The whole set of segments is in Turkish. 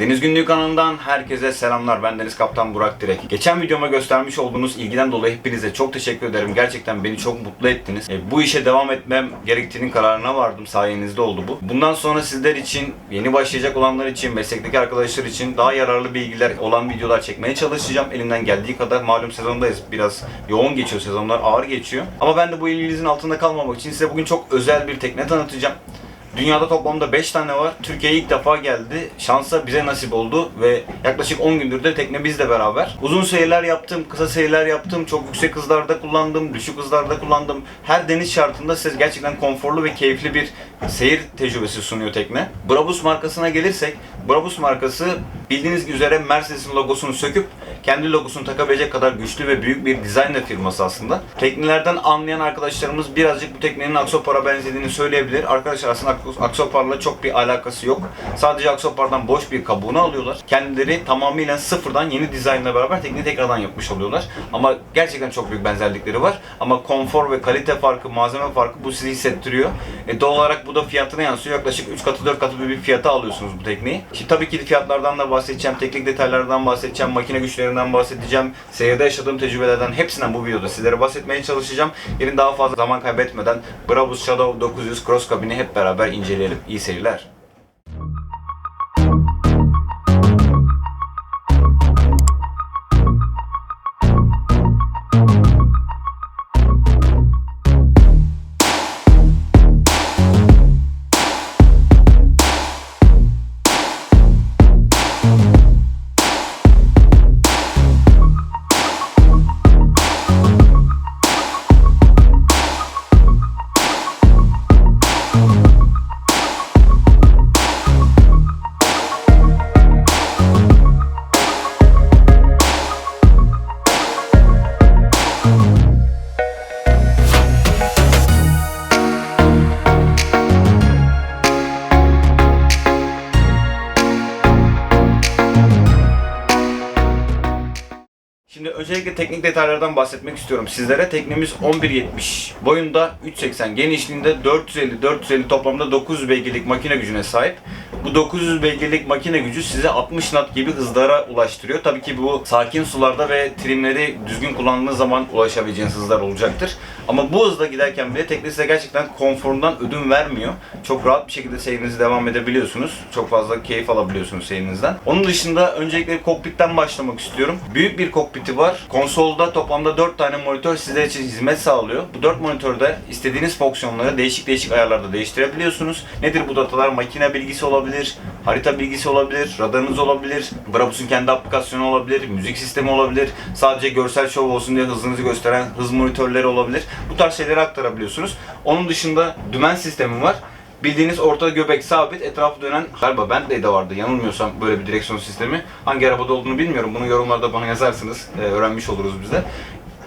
Deniz Günlüğü kanalından herkese selamlar. Ben Deniz Kaptan Burak Direk. Geçen videoma göstermiş olduğunuz ilgiden dolayı hepinize çok teşekkür ederim. Gerçekten beni çok mutlu ettiniz. E, bu işe devam etmem gerektiğinin kararına vardım. Sayenizde oldu bu. Bundan sonra sizler için, yeni başlayacak olanlar için, meslekteki arkadaşlar için daha yararlı bilgiler olan videolar çekmeye çalışacağım. Elimden geldiği kadar malum sezondayız. Biraz yoğun geçiyor sezonlar, ağır geçiyor. Ama ben de bu ilginizin altında kalmamak için size bugün çok özel bir tekne tanıtacağım. Dünyada toplamda 5 tane var. Türkiye'ye ilk defa geldi. Şansa bize nasip oldu ve yaklaşık 10 gündür de tekne bizle beraber. Uzun seyirler yaptım, kısa seyirler yaptım. Çok yüksek hızlarda kullandım, düşük hızlarda kullandım. Her deniz şartında size gerçekten konforlu ve keyifli bir seyir tecrübesi sunuyor tekne. Brabus markasına gelirsek, Brabus markası bildiğiniz üzere Mercedes'in logosunu söküp kendi logosunu takabilecek kadar güçlü ve büyük bir designer firması aslında. Teknelerden anlayan arkadaşlarımız birazcık bu teknenin Aksopar'a benzediğini söyleyebilir. Arkadaşlar aslında Ak- Aksopar'la çok bir alakası yok. Sadece Aksopar'dan boş bir kabuğunu alıyorlar. Kendileri tamamıyla sıfırdan yeni dizaynla beraber tekneyi tekrardan yapmış oluyorlar. Ama gerçekten çok büyük benzerlikleri var. Ama konfor ve kalite farkı, malzeme farkı bu sizi hissettiriyor. E, doğal olarak bu da fiyatına yansıyor. Yaklaşık 3 katı 4 katı bir fiyata alıyorsunuz bu tekneyi. Şimdi tabii ki fiyatlardan da bahsedeceğim, teknik detaylardan bahsedeceğim, makine güçlerinden bahsedeceğim, seyirde yaşadığım tecrübelerden hepsinden bu videoda sizlere bahsetmeye çalışacağım. Gelin daha fazla zaman kaybetmeden Brabus Shadow 900 Cross kabini hep beraber inceleyelim. İyi seyirler. Şimdi öncelikle teknik detaylardan bahsetmek istiyorum sizlere. Teknemiz 11.70 boyunda, 3.80 genişliğinde, 450-450 toplamda 900 beygirlik makine gücüne sahip. Bu 900 beygirlik makine gücü size 60 knot gibi hızlara ulaştırıyor. Tabii ki bu sakin sularda ve trimleri düzgün kullandığınız zaman ulaşabileceğiniz hızlar olacaktır. Ama bu hızla giderken bile tekne size gerçekten konforundan ödün vermiyor. Çok rahat bir şekilde seyrinizi devam edebiliyorsunuz. Çok fazla keyif alabiliyorsunuz seyrinizden. Onun dışında öncelikle kokpitten başlamak istiyorum. Büyük bir kokpiti var. Konsolda toplamda 4 tane monitör sizler için hizmet sağlıyor. Bu 4 monitörde istediğiniz fonksiyonları değişik değişik ayarlarda değiştirebiliyorsunuz. Nedir bu datalar? Makine bilgisi olabilir, harita bilgisi olabilir, radarınız olabilir, Brabus'un kendi aplikasyonu olabilir, müzik sistemi olabilir, sadece görsel şov olsun diye hızınızı gösteren hız monitörleri olabilir. Bu tarz şeyleri aktarabiliyorsunuz. Onun dışında dümen sistemi var. Bildiğiniz orta göbek sabit, etrafı dönen galiba Bentley'de vardı yanılmıyorsam böyle bir direksiyon sistemi. Hangi arabada olduğunu bilmiyorum. Bunu yorumlarda bana yazarsınız. Ee, öğrenmiş oluruz biz de.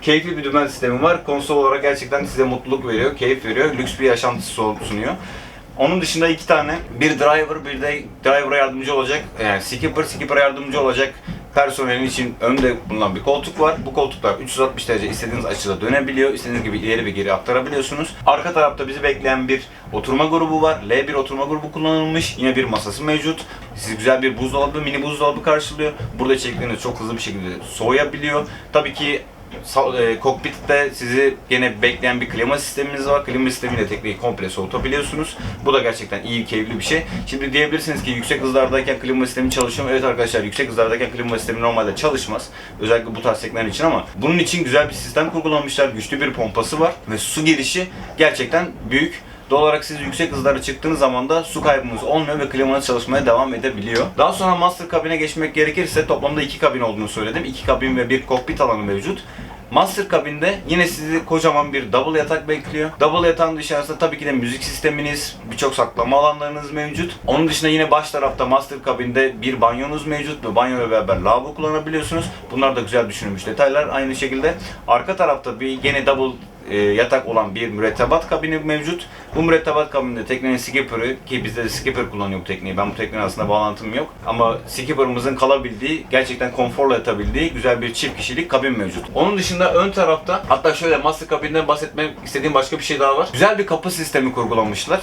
Keyifli bir dümen sistemi var. Konsol olarak gerçekten size mutluluk veriyor, keyif veriyor. Lüks bir yaşantı sunuyor. Onun dışında iki tane, bir driver, bir de driver'a yardımcı olacak, yani skipper, skipper'a yardımcı olacak personelin için önde bulunan bir koltuk var. Bu koltuklar 360 derece istediğiniz açıda dönebiliyor. İstediğiniz gibi ileri ve geri aktarabiliyorsunuz. Arka tarafta bizi bekleyen bir oturma grubu var. L1 oturma grubu kullanılmış. Yine bir masası mevcut. Sizi güzel bir buzdolabı, mini buzdolabı karşılıyor. Burada içerikleriniz çok hızlı bir şekilde soğuyabiliyor. Tabii ki e, kokpitte sizi gene bekleyen bir klima sistemimiz var. Klima sistemiyle tekneyi komple soğutabiliyorsunuz. Bu da gerçekten iyi, keyifli bir şey. Şimdi diyebilirsiniz ki yüksek hızlardayken klima sistemi çalışıyor? Evet arkadaşlar yüksek hızlardayken klima sistemi normalde çalışmaz. Özellikle bu tarz tekneler için ama bunun için güzel bir sistem kurgulamışlar. Güçlü bir pompası var ve su girişi gerçekten büyük. Doğal olarak siz yüksek hızlara çıktığınız zaman da su kaybınız olmuyor ve klimanız çalışmaya devam edebiliyor. Daha sonra master kabine geçmek gerekirse toplamda iki kabin olduğunu söyledim. İki kabin ve bir kokpit alanı mevcut. Master kabinde yine sizi kocaman bir double yatak bekliyor. Double yatağın dışarısında tabii ki de müzik sisteminiz, birçok saklama alanlarınız mevcut. Onun dışında yine baş tarafta master kabinde bir banyonuz mevcut ve banyoyla beraber lavabo kullanabiliyorsunuz. Bunlar da güzel düşünülmüş detaylar. Aynı şekilde arka tarafta bir yine double e, yatak olan bir mürettebat kabini mevcut. Bu mürettebat kabininde teknenin skipper'ı ki bizde de skipper kullanıyor bu tekneyi. Ben bu teknenin aslında bağlantım yok. Ama skipper'ımızın kalabildiği, gerçekten konforla yatabildiği güzel bir çift kişilik kabin mevcut. Onun dışında ön tarafta hatta şöyle master kabinden bahsetmek istediğim başka bir şey daha var. Güzel bir kapı sistemi kurgulamışlar.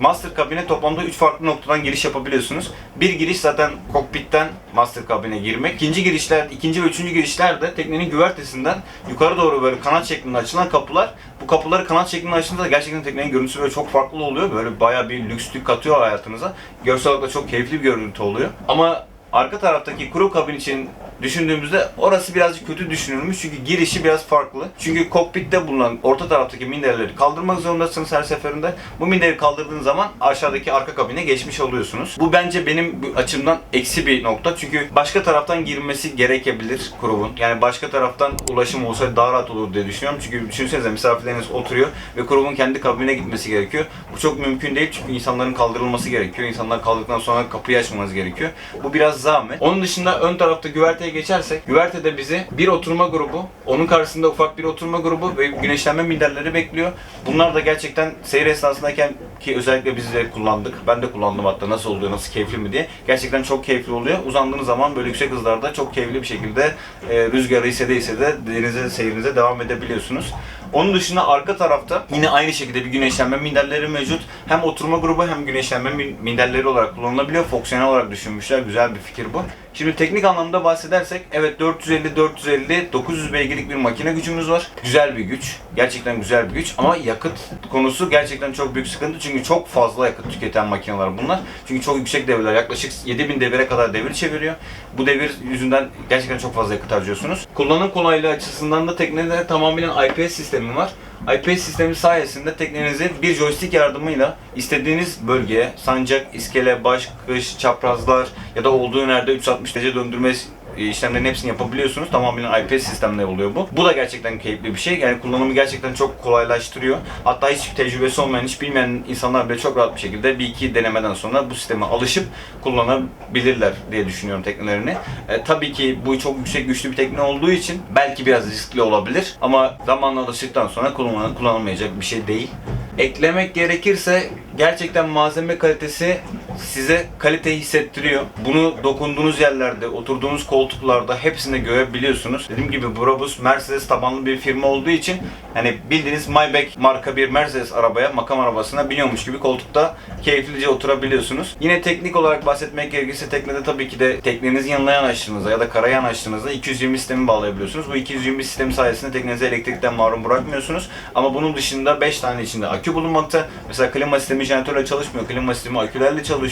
Master kabine toplamda 3 farklı noktadan giriş yapabiliyorsunuz. Bir giriş zaten kokpitten master kabine girmek. İkinci girişler, ikinci ve üçüncü girişler de teknenin güvertesinden yukarı doğru böyle kanat şeklinde açılan kapılar. Bu kapıları kanat şeklinde açtığında da gerçekten teknenin görüntüsü böyle çok farklı oluyor. Böyle bayağı bir lükslük katıyor hayatınıza. Görsel olarak da çok keyifli bir görüntü oluyor. Ama arka taraftaki kuru kabin için düşündüğümüzde orası birazcık kötü düşünülmüş çünkü girişi biraz farklı. Çünkü kokpitte bulunan orta taraftaki minderleri kaldırmak zorundasınız her seferinde. Bu minderi kaldırdığın zaman aşağıdaki arka kabine geçmiş oluyorsunuz. Bu bence benim açımdan eksi bir nokta. Çünkü başka taraftan girmesi gerekebilir kurubun. Yani başka taraftan ulaşım olsa daha rahat olur diye düşünüyorum. Çünkü düşünsenize misafirleriniz oturuyor ve kurubun kendi kabine gitmesi gerekiyor. Bu çok mümkün değil çünkü insanların kaldırılması gerekiyor. İnsanlar kaldıktan sonra kapıyı açmanız gerekiyor. Bu biraz zahmet. Onun dışında ön tarafta güverteye geçersek, güvertede bizi bir oturma grubu, onun karşısında ufak bir oturma grubu ve güneşlenme minderleri bekliyor. Bunlar da gerçekten seyir esnasındayken ki özellikle biz de kullandık. Ben de kullandım hatta nasıl oluyor, nasıl keyifli mi diye. Gerçekten çok keyifli oluyor. Uzandığınız zaman böyle yüksek hızlarda çok keyifli bir şekilde e, rüzgarı hissede hissede denize seyrinize devam edebiliyorsunuz. Onun dışında arka tarafta yine aynı şekilde bir güneşlenme minderleri mevcut. Hem oturma grubu hem güneşlenme min- minderleri olarak kullanılabiliyor. Fonksiyonel olarak düşünmüşler. Güzel bir fikir bu. Şimdi teknik anlamda bahsedersek evet 450 450 900 beygirlik bir makine gücümüz var. Güzel bir güç. Gerçekten güzel bir güç ama yakıt konusu gerçekten çok büyük sıkıntı. Çünkü çok fazla yakıt tüketen makineler bunlar. Çünkü çok yüksek devirler yaklaşık 7000 devire kadar devir çeviriyor. Bu devir yüzünden gerçekten çok fazla yakıt harcıyorsunuz. Kullanım kolaylığı açısından da teknede tamamen IPS sistemi var. IPS sistemi sayesinde teknenizi bir joystick yardımıyla istediğiniz bölgeye sancak, iskele, baş, kış, çaprazlar ya da olduğu yerde 360 derece döndürme işlemlerin hepsini yapabiliyorsunuz. Tamamen IPS sistemle oluyor bu. Bu da gerçekten keyifli bir şey. Yani kullanımı gerçekten çok kolaylaştırıyor. Hatta hiç tecrübesi olmayan, hiç bilmeyen insanlar bile çok rahat bir şekilde bir iki denemeden sonra bu sisteme alışıp kullanabilirler diye düşünüyorum teknelerini. E, tabii ki bu çok yüksek güçlü bir tekne olduğu için belki biraz riskli olabilir ama zamanla alıştıktan sonra kullanıl- kullanılmayacak bir şey değil. Eklemek gerekirse gerçekten malzeme kalitesi size kaliteyi hissettiriyor. Bunu dokunduğunuz yerlerde, oturduğunuz koltuklarda hepsinde görebiliyorsunuz. Dediğim gibi Brabus Mercedes tabanlı bir firma olduğu için hani bildiğiniz Maybach marka bir Mercedes arabaya, makam arabasına biniyormuş gibi koltukta keyiflice oturabiliyorsunuz. Yine teknik olarak bahsetmek gerekirse teknede tabii ki de teknenizin yanına yanaştığınızda ya da karaya yanaştığınızda 220 sistemi bağlayabiliyorsunuz. Bu 220 sistemi sayesinde teknenizi elektrikten mahrum bırakmıyorsunuz. Ama bunun dışında 5 tane içinde akü bulunmakta. Mesela klima sistemi jeneratörle çalışmıyor. Klima sistemi akülerle çalışıyor.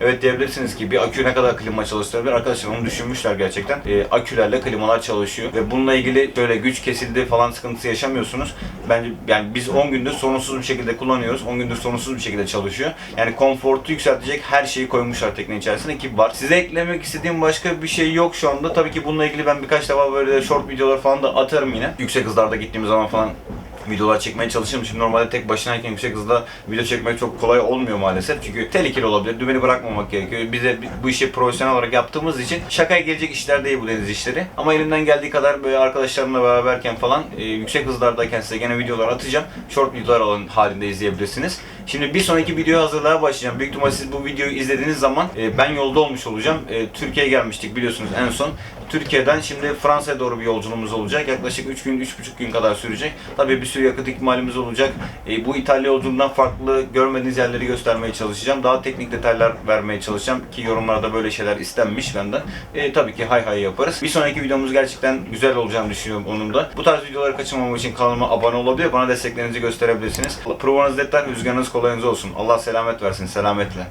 Evet diyebilirsiniz ki bir akü ne kadar klima çalıştırabilir? Arkadaşlar onu düşünmüşler gerçekten. Ee, akülerle klimalar çalışıyor ve bununla ilgili böyle güç kesildi falan sıkıntısı yaşamıyorsunuz. Bence yani biz 10 gündür sorunsuz bir şekilde kullanıyoruz. 10 gündür sorunsuz bir şekilde çalışıyor. Yani konfortu yükseltecek her şeyi koymuşlar tekne içerisinde ki var. Size eklemek istediğim başka bir şey yok şu anda. Tabii ki bununla ilgili ben birkaç defa böyle short videolar falan da atarım yine. Yüksek hızlarda gittiğimiz zaman falan videolar çekmeye çalışırım. Şimdi normalde tek başınayken yüksek hızda video çekmek çok kolay olmuyor maalesef. Çünkü tehlikeli olabilir. Dümeni bırakmamak gerekiyor. Bize bu işi profesyonel olarak yaptığımız için şakaya gelecek işler değil bu deniz işleri. Ama elimden geldiği kadar böyle arkadaşlarımla beraberken falan e, yüksek hızlardayken size gene videolar atacağım. Short videolar olan halinde izleyebilirsiniz. Şimdi bir sonraki video hazırlığa başlayacağım. Büyük ihtimalle siz bu videoyu izlediğiniz zaman e, ben yolda olmuş olacağım. E, Türkiye'ye gelmiştik biliyorsunuz en son. Türkiye'den şimdi Fransa'ya doğru bir yolculuğumuz olacak. Yaklaşık 3 gün, 3,5 gün kadar sürecek. Tabii bir sürü yakıt ikmalimiz olacak. E, bu İtalya yolculuğundan farklı görmediğiniz yerleri göstermeye çalışacağım. Daha teknik detaylar vermeye çalışacağım ki yorumlarda böyle şeyler istenmiş benden. E, tabii ki hay hay yaparız. Bir sonraki videomuz gerçekten güzel olacağını düşünüyorum onun da. Bu tarz videoları kaçırmamak için kanalıma abone olabilir. Bana desteklerinizi gösterebilirsiniz. Provanız detay, rüzgarınız kolayınız olsun. Allah selamet versin. Selametle.